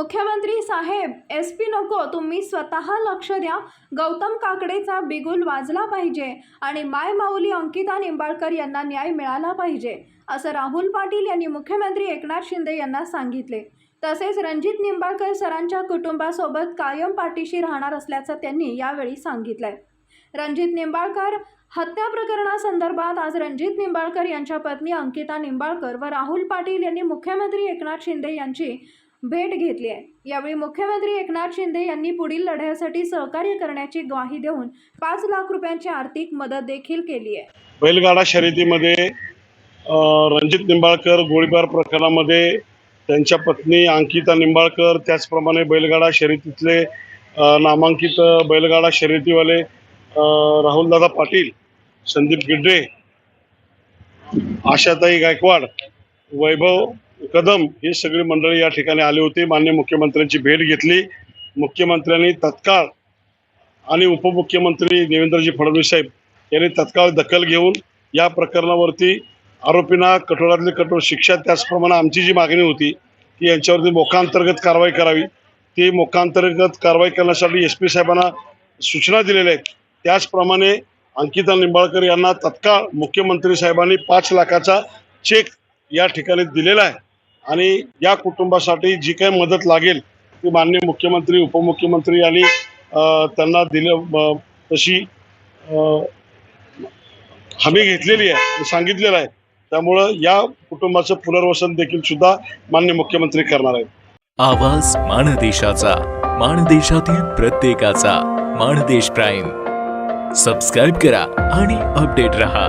मुख्यमंत्री साहेब S P नको तुम्ही स्वतः लक्ष द्या. गौतम काकडेचा बिगुल वाजला पाहिजे आणि माय माऊली अंकिता निंबाळकर यांना न्याय मिळाला पाहिजे असं राहुल पाटील यांनी मुख्यमंत्री एकनाथ शिंदे यांना सांगितले. तसेच रणजित निंबाळकर सरांच्या कुटुंबासोबत कायम पाठीशी राहणार असल्याचं त्यांनी यावेळी सांगितलंय. रणजित निंबाळकर हत्या प्रकरणासंदर्भात आज रणजित निंबाळकर यांच्या पत्नी अंकिता निंबाळकर व राहुल पाटील यांनी मुख्यमंत्री एकनाथ शिंदे यांची भेट घेतली आहे. यावेळी मुख्यमंत्री एकनाथ शिंदे यांनी पुढील लढ्यासाठी सहकार्य करण्याची ग्वाही देऊन पाच लाख रुपयांची आर्थिक मदत देखील केली आहे. बैलगाडा शर्यतीमध्ये रणजित निंबाळकर गोळीबार प्रकरणामध्ये त्यांच्या पत्नी अंकिता निंबाळकर त्याचप्रमाणे बैलगाडा शर्यतीतले नामांकित बैलगाडा शर्यतीवाले राहुलदादा पाटील संदीप गिड्डे आशाताई गायकवाड वैभव कदम हे सगळी मंडळी या ठिकाणी आले होते. मान्य मुख्यमंत्र्यांची भेट घेतली. मुख्यमंत्र्यांनी तत्काळ आणि उपमुख्यमंत्री देवेंद्रजी फडणवीस साहेब यांनी तत्काळ दखल घेऊन या प्रकरणावरती आरोपींना कठोरातली कठोर शिक्षा त्याचप्रमाणे आमची जी मागणी होती की यांच्यावरती मोकांतर्गत कारवाई करावी. ती मोकांतर्गत कारवाई करण्यासाठी एस पी साहेबांना सूचना दिलेल्या आहेत. त्याचप्रमाणे अंकिता निंबाळकर यांना तत्काळ मुख्यमंत्री साहेबांनी पाच लाखाचा चेक या ठिकाणी दिलेला आहे. आणि या कुटुंबासाठी जी काही मदत लागेल ती माननीय मुख्यमंत्री उपमुख्यमंत्री आणि त्यांना दिलं तशी हमी घेतलेली आहे सांगितलेलं आहे. त्यामुळं या कुटुंबाचं पुनर्वसन देखील सुद्धा मान्य मुख्यमंत्री करणार आहेत. आवाज माणदेशाचा माणदेशातील प्रत्येकाचा माणदेश प्राईम. सबस्क्राईब करा आणि अपडेट रहा.